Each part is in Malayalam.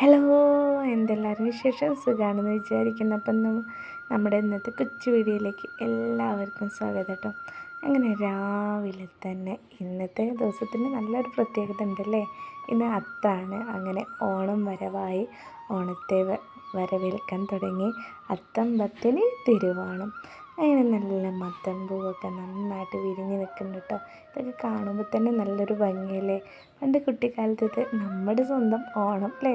ഹലോ എന്തെല്ലാവരും വിശേഷം? സുഖമാണെന്ന് വിചാരിക്കുന്നു. അപ്പം നമ്മുടെ ഇന്നത്തെ കൊച്ചു വീഡിയോയിലേക്ക് എല്ലാവർക്കും സ്വാഗതം കേട്ടോ. അങ്ങനെ രാവിലെ തന്നെ ഇന്നത്തെ ദിവസത്തിന് നല്ലൊരു പ്രത്യേകത ഉണ്ടല്ലേ? ഇന്ന് അത്താണ് അങ്ങനെ ഓണം വരവായി. ഓണത്തെ വരവേൽക്കാൻ തുടങ്ങി. അത്തം പത്തിന് തിരുവോണം. അങ്ങനെ നല്ല മത്തൻ പൂവൊക്കെ നന്നായിട്ട് വിരിഞ്ഞ് നിൽക്കുന്നുണ്ട് കേട്ടോ. ഇതൊക്കെ കാണുമ്പോൾ തന്നെ നല്ലൊരു ഭംഗിയല്ലേ? പണ്ട് കുട്ടിക്കാലത്ത് നമ്മുടെ സ്വന്തം ഓണം അല്ലേ?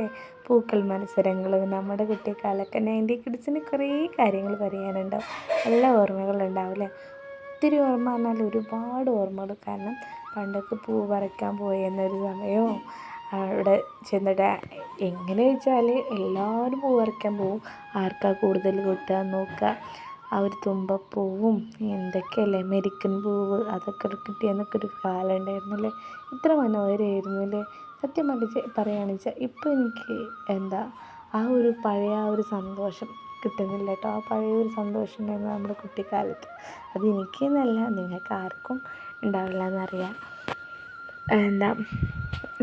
പൂക്കൾ മത്സരങ്ങൾ നമ്മുടെ കുട്ടിക്കാലൊക്കെ നയന്റി കിഡ്സിന് കുറേ കാര്യങ്ങൾ പറയാനുണ്ടാവും. നല്ല ഓർമ്മകളുണ്ടാവും അല്ലേ? ഒത്തിരി ഓർമ്മ പറഞ്ഞാൽ ഒരുപാട് ഓർമ്മകൾ. കാരണം പണ്ടൊക്കെ പൂ പറിക്കാൻ പോയെന്നൊരു സമയവും അവിടെ ചെന്നിട്ട് എങ്ങനെ വെച്ചാൽ എല്ലാവരും പൂ പറിക്കാൻ പോവും. ആർക്കാ കൂടുതൽ കിട്ടുക നോക്കുക. ആ ഒരു തുമ്പപ്പൂവും എന്തൊക്കെയല്ലേ? മെരിക്കൻ പൂവ് അതൊക്കെ കിട്ടിയെന്നൊക്കെ ഒരു കാലം ഉണ്ടായിരുന്നല്ലേ? ഇത്ര മനോഹരമായിരുന്നു അല്ലേ? സത്യം പറഞ്ഞ പറയുകയാണെന്ന് വെച്ചാൽ ഇപ്പോൾ എനിക്ക് എന്താ ആ ഒരു പഴയ ആ ഒരു സന്തോഷം കിട്ടുന്നില്ല കേട്ടോ. ആ പഴയ ഒരു സന്തോഷം ഉണ്ടായിരുന്നു നമ്മുടെ കുട്ടിക്കാലത്ത്. അത് എനിക്കെന്നല്ല നിങ്ങൾക്ക് ആർക്കും ഉണ്ടാവില്ല എന്നറിയാം. എന്താ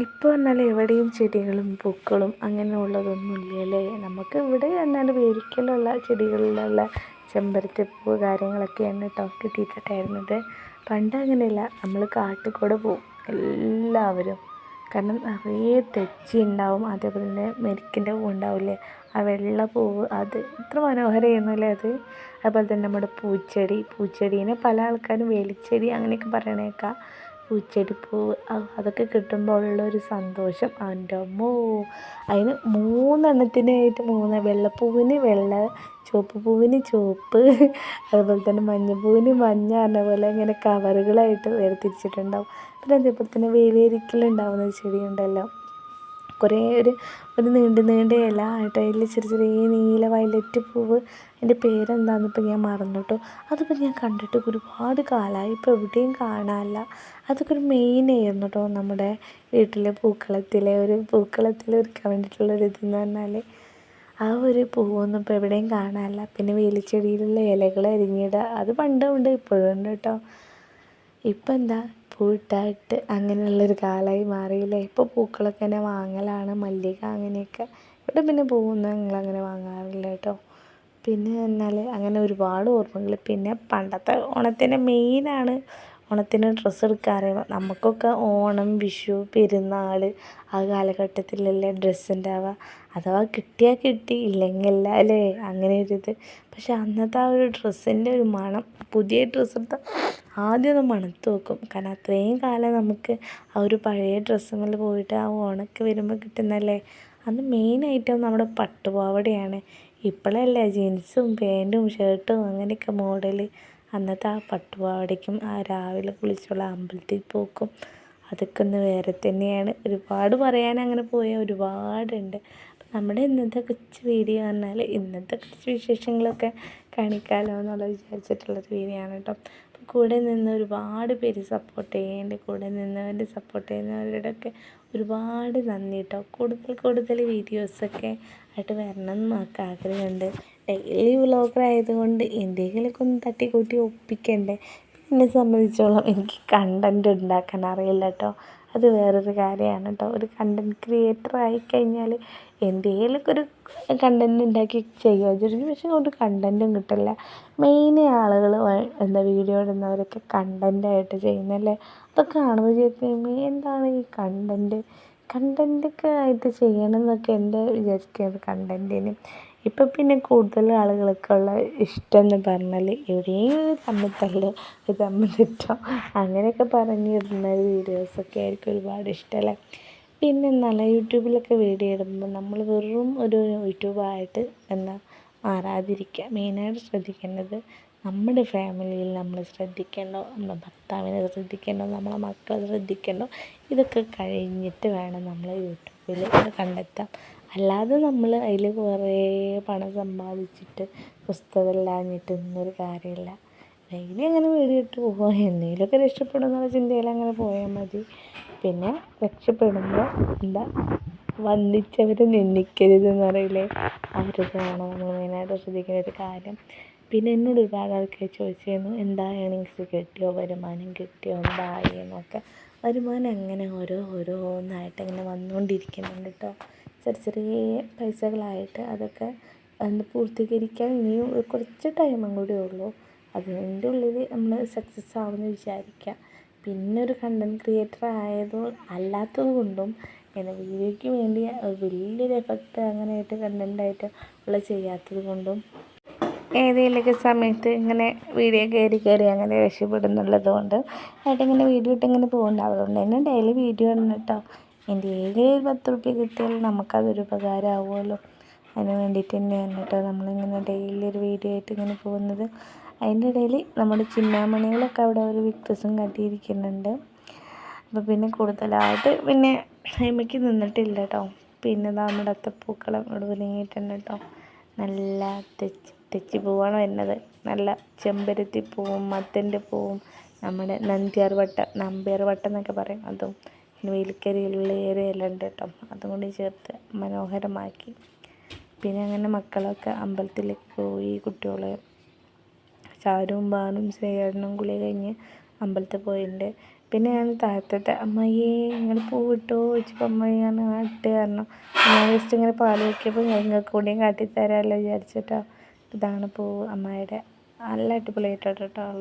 ഇപ്പോൾ പറഞ്ഞാൽ എവിടെയും ചെടികളും പൂക്കളും അങ്ങനെയുള്ളതൊന്നും ഇല്ലല്ലേ നമുക്ക് ഇവിടെ എന്നാൽ വേരിക്കലുള്ള ചെടികളിലുള്ള ചെമ്പരത്തിപ്പൂ കാര്യങ്ങളൊക്കെയാണ് കേട്ടോ കിട്ടിയിട്ടുണ്ടായിരുന്നത് പണ്ട് അങ്ങനെയല്ല നമ്മൾ കാട്ടിൽ കൂടെ പോവും എല്ലാവരും. കാരണം നിറയെ തെച്ചി ഉണ്ടാവും അതേപോലെ തന്നെ മെരിക്കിന്റെ പൂ ഉണ്ടാവില്ലേ ആ വെള്ള പൂവ് അത് എത്ര മനോഹരമായിരുന്നു അല്ലേ അത്? അതുപോലെ തന്നെ നമ്മുടെ പൂച്ചെടി പൂച്ചെടീനെ പല ആൾക്കാരും വേലിച്ചെടി അങ്ങനെയൊക്കെ പറയണേക്കാം. പൂച്ചെടി പൂവ് അതൊക്കെ കിട്ടുമ്പോൾ ഉള്ളൊരു സന്തോഷം. അതിന്റെ അമ്മോ അതിന് മൂന്നെണ്ണത്തിനായിട്ട് മൂന്ന് വെള്ളപ്പൂവിന് വെള്ള ചുവപ്പ് പൂവിന് ചുവപ്പ് അതുപോലെ തന്നെ മഞ്ഞപ്പൂവിന് മഞ്ഞ പറഞ്ഞ പോലെ ഇങ്ങനെ കവറുകളായിട്ട് വേർതിരിച്ചിട്ടുണ്ടാവും. പിന്നെ അതേപോലെ തന്നെ വേലിയരിക്കലുണ്ടാവുന്ന ചെടിയുണ്ടല്ലോ. കുറേ ഒരു ഒരു നീണ്ട് നീണ്ട ഇല ആയിട്ട് അതിൽ ചെറിയ ചെറിയ നീല വയലറ്റ് പൂവ് അതിന്റെ പേരെന്താണെന്ന് ഇപ്പം ഞാൻ മറന്നു കേട്ടോ അതിപ്പോൾ ഞാൻ കണ്ടിട്ട് ഒരുപാട് കാലമായി ഇപ്പോൾ എവിടെയും കാണാനില്ല. അതൊക്കെ ഒരു മെയിൻ ആയിരുന്നു കേട്ടോ നമ്മുടെ വീട്ടിലെ പൂക്കളത്തിലെ ഒരു പൂക്കളത്തിൽ ഒരുക്കാൻ വേണ്ടിയിട്ടുള്ളൊരു ഇതെന്ന് പറഞ്ഞാൽ ആ ഒരു പൂവൊന്നും ഇപ്പോൾ എവിടെയും കാണാനില്ല. പിന്നെ വേലിച്ചെടിയിലുള്ള ഇലകൾ അരിഞ്ഞിടുക അത് പണ്ടും ഉണ്ട് ഇപ്പോഴും ഉണ്ട് കേട്ടോ. ഇപ്പം എന്താ? പൂട്ടായിട്ട് അങ്ങനെയുള്ളൊരു കാലമായി മാറിയില്ലേ? ഇപ്പോൾ പൂക്കളൊക്കെ തന്നെ വാങ്ങലാണ് മല്ലിക അങ്ങനെയൊക്കെ. ഇവിടെ പിന്നെ പൂവൊന്നും ഞങ്ങളങ്ങനെ വാങ്ങാറില്ല കേട്ടോ. പിന്നെ എന്നാൽ അങ്ങനെ ഒരുപാട് ഓർമ്മകൾ പിന്നെ പണ്ടത്തെ ഓണത്തിന്റെ മെയിനാണ് ഓണത്തിന് ഡ്രസ്സ് എടുക്കാറ്. നമുക്കൊക്കെ ഓണം വിഷു പെരുന്നാൾ ആ കാലഘട്ടത്തിലല്ലേ ഡ്രസ്സ് ഉണ്ടാവുക അഥവാ കിട്ടിയാൽ കിട്ടി ഇല്ലെങ്കിൽ ഇല്ല അല്ലേ അങ്ങനെ ഒരു ഇത്. പക്ഷെ അന്നത്തെ ആ ഒരു ഡ്രസ്സിന്റെ ഒരു മണം പുതിയ ഡ്രസ്സ് എടുത്താൽ ആദ്യം ഒന്ന് മണത്ത് നോക്കും കാരണം അത്രയും കാലം നമുക്ക് ആ ഒരു പഴയ ഡ്രസ്സുകൾ പോയിട്ട് ആ ഓണമൊക്കെ വരുമ്പോൾ കിട്ടുന്നല്ലേ അന്ന് മെയിൻ ഐറ്റം നമ്മുടെ പട്ടുപാവടയാണ്. ഇപ്പോഴല്ലേ ജീൻസും പാന്റും ഷർട്ടും അങ്ങനെയൊക്കെ മോഡൽ അന്നത്തെ ആ പട്ടുപാവടയ്ക്കും ആ രാവിലെ കുളിച്ചുള്ള അമ്പലത്തിൽ പോക്കും അതൊക്കെ ഒന്ന് വേറെ തന്നെയാണ്. ഒരുപാട് പറയാൻ അങ്ങനെ പോയാൽ ഒരുപാടുണ്ട്. നമ്മുടെ ഇന്നത്തെ കൊച്ചു വീഡിയോ പറഞ്ഞാൽ ഇന്നത്തെ കുറച്ച് വിശേഷങ്ങളൊക്കെ കാണിക്കാമല്ലോ എന്നുള്ള വിചാരിച്ചിട്ടുള്ളൊരു വീഡിയോ ആണ് കേട്ടോ. അപ്പോൾ കൂടെ നിന്ന് ഒരുപാട് പേര് സപ്പോർട്ട് ചെയ്യുന്നുണ്ട് കൂടെ നിന്നവന്റെ സപ്പോർട്ട് ചെയ്യുന്നവരുടെയൊക്കെ ഒരുപാട് നന്ദി കേട്ടോ. കൂടുതൽ കൂടുതൽ വീഡിയോസൊക്കെ ആയിട്ട് വരണം എന്നൊക്കെ ആഗ്രഹമുണ്ട്. ഡെയിലി വ്ളോഗർ ആയതുകൊണ്ട് എന്തെങ്കിലുമൊക്കെ ഒന്ന് തട്ടിക്കൂട്ടി ഒപ്പിക്കണ്ടേ? എന്നെ സംബന്ധിച്ചോളം എനിക്ക് കണ്ടന്റ് ഉണ്ടാക്കാൻ അറിയില്ല കേട്ടോ. അത് വേറൊരു കാര്യമാണ് കേട്ടോ. ഒരു കണ്ടന്റ് ക്രിയേറ്റർ ആയിക്കഴിഞ്ഞാൽ എന്തെങ്കിലുമൊക്കെ ഒരു കണ്ടന്റ് ഉണ്ടാക്കി ചെയ്യുക വിചാരിക്കും പക്ഷേ ഒരു കണ്ടന്റും കിട്ടില്ല. മെയിൻ ആളുകൾ എന്താ വീഡിയോ ഇടുന്നവരൊക്കെ കണ്ടന്റായിട്ട് ചെയ്യുന്നല്ലേ? അതൊക്കെ കാണുമ്പോൾ വിചാരിക്കും എന്താണ് ഈ കണ്ടന്റ് കണ്ടന്റൊക്കെ ആയിട്ട് ചെയ്യണം എന്നൊക്കെ എന്റെ വിചാരിക്കുന്നത് കണ്ടന്റിന് ഇപ്പം പിന്നെ കൂടുതൽ ആളുകൾക്കുള്ള ഇഷ്ടം എന്ന് പറഞ്ഞാൽ എവിടെയെങ്കിലും തമ്മിൽ തല്ല് ഒരു തമ്മിൽ തെറ്റോ അങ്ങനെയൊക്കെ പറഞ്ഞിരുന്ന വീഡിയോസൊക്കെ ആയിരിക്കും ഒരുപാട് ഇഷ്ടമല്ലേ പിന്നെ എന്നാൽ യൂട്യൂബിലൊക്കെ വീഡിയോ ഇടുമ്പോൾ നമ്മൾ വെറും ഒരു യൂട്യൂബായിട്ട് എന്താ മാറാതിരിക്കുക മെയിനായിട്ട് ശ്രദ്ധിക്കേണ്ടത് നമ്മുടെ ഫാമിലിയിൽ നമ്മൾ ശ്രദ്ധിക്കേണ്ടോ നമ്മുടെ ഭർത്താവിനെ ശ്രദ്ധിക്കേണ്ടോ നമ്മളെ മക്കളെ ശ്രദ്ധിക്കേണ്ടോ ഇതൊക്കെ കഴിഞ്ഞിട്ട് വേണം നമ്മൾ യൂട്യൂബിൽ കണ്ടെത്താൻ. അല്ലാതെ നമ്മൾ അതിൽ കുറേ പണം സമ്പാദിച്ചിട്ട് പുസ്തകമില്ലാഞ്ഞിട്ട് ഒന്നൊരു കാര്യമില്ല. ഡെയിലി അങ്ങനെ വീഡിയോ ഇട്ട് പോവുക എന്തെങ്കിലുമൊക്കെ രക്ഷപ്പെടും ചിന്തയിൽ അങ്ങനെ പോയാൽ മതി. പിന്നെ രക്ഷപ്പെടുമ്പോൾ എന്താ? വന്നിച്ചവരെ നിന്ദിക്കരുതെന്ന് പറയില്ലേ അവരൊക്കെയാണ് നമ്മൾ മെയിനായിട്ട് ശ്രദ്ധിക്കേണ്ട ഒരു കാര്യം. പിന്നെ എന്നോട് ഒരുപാട് ആൾക്കാർ ചോദിച്ചിരുന്നു എന്താ ഏണിങ്സ് കിട്ടിയോ? വരുമാനം കിട്ടിയോ? എന്തായി എന്നൊക്കെ. വരുമാനം അങ്ങനെ ഓരോ ഓരോന്നായിട്ട് ഇങ്ങനെ വന്നുകൊണ്ടിരിക്കുന്നുണ്ട് കേട്ടോ ചെറിയ ചെറിയ പൈസകളായിട്ട് അതൊക്കെ ഒന്ന് പൂർത്തീകരിക്കാൻ ഇനിയും കുറച്ച് ടൈമും കൂടി ഉള്ളൂ. അതിന്റെ ഉള്ളിൽ നമ്മൾ സക്സസ് ആവുമെന്ന് വിചാരിക്കുക പിന്നെ ഒരു കണ്ടന്റ് ക്രിയേറ്റർ ആയത് അല്ലാത്തത് കൊണ്ടും ഇങ്ങനെ വീഡിയോയ്ക്ക് വേണ്ടി വലിയൊരു എഫക്റ്റ് അങ്ങനെയായിട്ട് കണ്ടന്റായിട്ട് ഉള്ള ചെയ്യാത്തത് കൊണ്ടും ഏതെങ്കിലുമൊക്കെ സമയത്ത് ഇങ്ങനെ വീഡിയോ കയറി കയറി അങ്ങനെ രക്ഷപ്പെടുന്നുള്ളത് കൊണ്ട് ആയിട്ട് ഇങ്ങനെ വീഡിയോ ഇട്ട് ഇങ്ങനെ പോകുന്നുണ്ട് അതുകൊണ്ട് തന്നെ ഡെയിലി വീഡിയോ ഇടണം കേട്ടോ എന്റെ ഏതെങ്കിലും ഒരു പത്ത് റുപ്യ കിട്ടിയാൽ നമുക്കതൊരു ഉപകാരമാവുമല്ലോ. അതിന് വേണ്ടിയിട്ട് തന്നെയാണ് കേട്ടോ നമ്മളിങ്ങനെ ഡെയിലി ഒരു വീഡിയോ ആയിട്ട് ഇങ്ങനെ പോകുന്നത്. അതിന്റെ ഇടയിൽ നമ്മുടെ ചിന്നാമണികളൊക്കെ അവിടെ ഒരു വിക്ടസും കട്ടിയിരിക്കുന്നുണ്ട്. അപ്പോൾ പിന്നെ കൂടുതലായിട്ട് പിന്നെ ഹൈമയ്ക്ക് നിന്നിട്ടില്ല കേട്ടോ പിന്നെ നമ്മുടെ അത്തപ്പൂക്കളം ഇവിടെ ഒരുങ്ങിയിട്ടുണ്ട് കേട്ടോ നല്ല തെച്ചി തെച്ചിപ്പൂവാണ് വരുന്നത്. നല്ല ചെമ്പരത്തി പൂവും മത്തന്റെ പൂവും നമ്മുടെ നന്ദ്യാർ വട്ട നമ്പ്യാർ വട്ടം എന്നൊക്കെ പറയും. അതും പിന്നെ വേലിക്കരിയിലേറെ എല്ലാം ഉണ്ട് കേട്ടോ. അതും കൂടി ചേർത്ത് മനോഹരമാക്കി. പിന്നെ അങ്ങനെ മക്കളൊക്കെ അമ്പലത്തിലേക്ക് പോയി കുട്ടികൾ ചാരും ബാനും ശ്രീകരണും കുളി കഴിഞ്ഞ് അമ്പലത്തിൽ പോയിട്ടുണ്ട്. പിന്നെ ഞാൻ താഴത്തെ അമ്മയെ നിങ്ങൾ പൂവിട്ടോ ചോദിച്ചപ്പോൾ അമ്മയെ ഞാൻ ഇട്ട് കാരണം ഞാൻ ജസ്റ്റ് ഇങ്ങനെ പാൽ വയ്ക്കിയപ്പോൾ നിങ്ങൾക്ക് കൂടിയും കാട്ടിത്തരാമല്ലോ വിചാരിച്ചിട്ടോ ഇതാണ് പൂവ് അമ്മയുടെ നല്ല അടിപൊളിയായിട്ടോ കേട്ടോ ആൾ.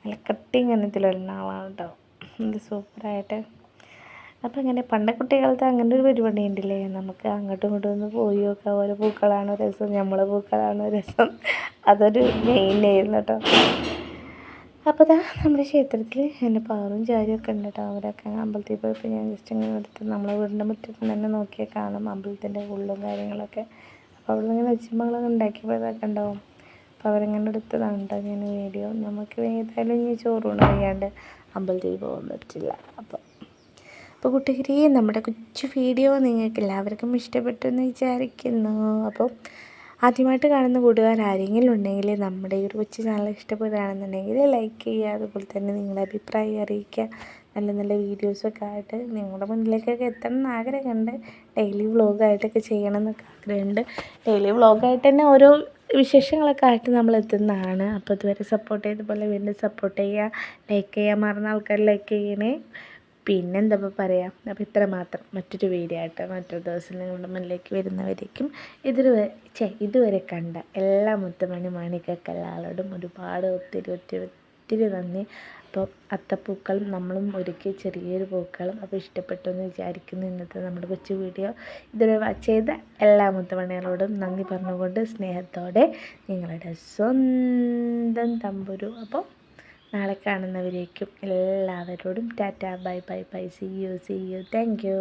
നല്ല കട്ടിങ് കനത്തിലുള്ള ആളാണ് കേട്ടോ നല്ല സൂപ്പറായിട്ട്. അപ്പം ഇങ്ങനെ പണ്ട കുട്ടികളത്തെ അങ്ങനെ ഒരു പരിപാടി ഉണ്ടല്ലേ? നമുക്ക് അങ്ങോട്ടും ഇങ്ങോട്ടും ഒന്ന് പോയി നോക്കാം. ഓരോ പൂക്കളാണോ രസം നമ്മളെ പൂക്കളാണോ രസം. അതൊരു മെയിനായിരുന്നു കേട്ടോ അപ്പോൾ അതാ നമ്മുടെ ക്ഷേത്രത്തിൽ എന്റെ പാറും ചാരിയും ഒക്കെ ഉണ്ട് കേട്ടോ അവരൊക്കെ അമ്പലത്തിൽ പോയപ്പോൾ ഞാൻ ജസ്റ്റ് ഇങ്ങനെ എടുത്ത് നമ്മളെ വീടിന്റെ മുറ്റത്ത് തന്നെ നോക്കിയാൽ കാണും. അമ്പലത്തിന്റെ ഉള്ളും കാര്യങ്ങളൊക്കെ. അപ്പോൾ അവിടെ നിന്ന് ഇങ്ങനെ ഉണ്ടാക്കി പോയതൊക്കെ ഉണ്ടാവും. അപ്പോൾ അവരിങ്ങനെ എടുത്തതാണ് കേട്ടോ ഞാൻ വീഡിയോ നമുക്ക് ഏതായാലും ഇനി ചോറൂണ് കഴിയാണ്ട് അമ്പലത്തിൽ പോകാൻ പറ്റില്ല. അപ്പോൾ അപ്പോൾ കുട്ടികരെ നമ്മുടെ കൊച്ചു വീഡിയോ നിങ്ങൾക്ക് എല്ലാവർക്കും ഇഷ്ടപ്പെട്ടു എന്ന് വിചാരിക്കുന്നു. അപ്പോൾ ആദ്യമായിട്ട് കാണുന്ന കൂട്ടുകാർ ആരെങ്കിലും ഉണ്ടെങ്കിൽ നമ്മുടെ ഈ ഒരു കൊച്ചു ചാനൽ ഇഷ്ടപ്പെടുകയാണെന്നുണ്ടെങ്കിൽ ലൈക്ക് ചെയ്യുക. അതുപോലെ തന്നെ നിങ്ങളുടെ അഭിപ്രായം അറിയിക്കുക. നല്ല നല്ല വീഡിയോസൊക്കെ ആയിട്ട് നിങ്ങളുടെ മുന്നിലേക്കൊക്കെ എത്തണം എന്ന് ആഗ്രഹമുണ്ട് ഡെയിലി വ്ളോഗായിട്ടൊക്കെ ചെയ്യണം എന്നൊക്കെ ആഗ്രഹമുണ്ട് ഡെയിലി വ്ളോഗായിട്ട് തന്നെ ഓരോ വിശേഷങ്ങളൊക്കെ ആയിട്ട് നമ്മൾ എത്തുന്നതാണ്. അപ്പോൾ ഇതുവരെ സപ്പോർട്ട് ചെയ്തപോലെ വീണ്ടും സപ്പോർട്ട് ചെയ്യുക. ലൈക്ക് ചെയ്യാൻ മറന്ന ആൾക്കാർ ലൈക്ക് ചെയ്യണേ. പിന്നെന്താ പറയാം? അപ്പോൾ ഇത്ര മാത്രം. മറ്റൊരു വീഡിയോ ആയിട്ട് മറ്റൊരു ദിവസം നിങ്ങളുടെ മുന്നിലേക്ക് വരുന്നവരേക്കും ഇതുവരെ ചേ ഇതുവരെ കണ്ട എല്ലാ മുത്തമണി മാണിക്കൊക്കെ എല്ലാവരോടും ഒരുപാട് ഒത്തിരി ഒത്തിരി ഒത്തിരി നന്ദി. അപ്പോൾ അത്തപ്പൂക്കളും നമ്മളും ഒരുക്കി ചെറിയൊരു പൂക്കളും അപ്പോൾ ഇഷ്ടപ്പെട്ടു എന്ന് വിചാരിക്കുന്നു ഇന്നത്തെ നമ്മുടെ കൊച്ചു വീഡിയോ. ഇതുവരെ വാച്ച് ചെയ്ത എല്ലാ മുത്തുമണികളോടും നന്ദി പറഞ്ഞുകൊണ്ട് സ്നേഹത്തോടെ നിങ്ങളുടെ സ്വന്തം തമ്പുരു. അപ്പോൾ നാളെ കാണുന്നവരേക്കും എല്ലാവരോടും ta ta bye bye bye. See you see you thank you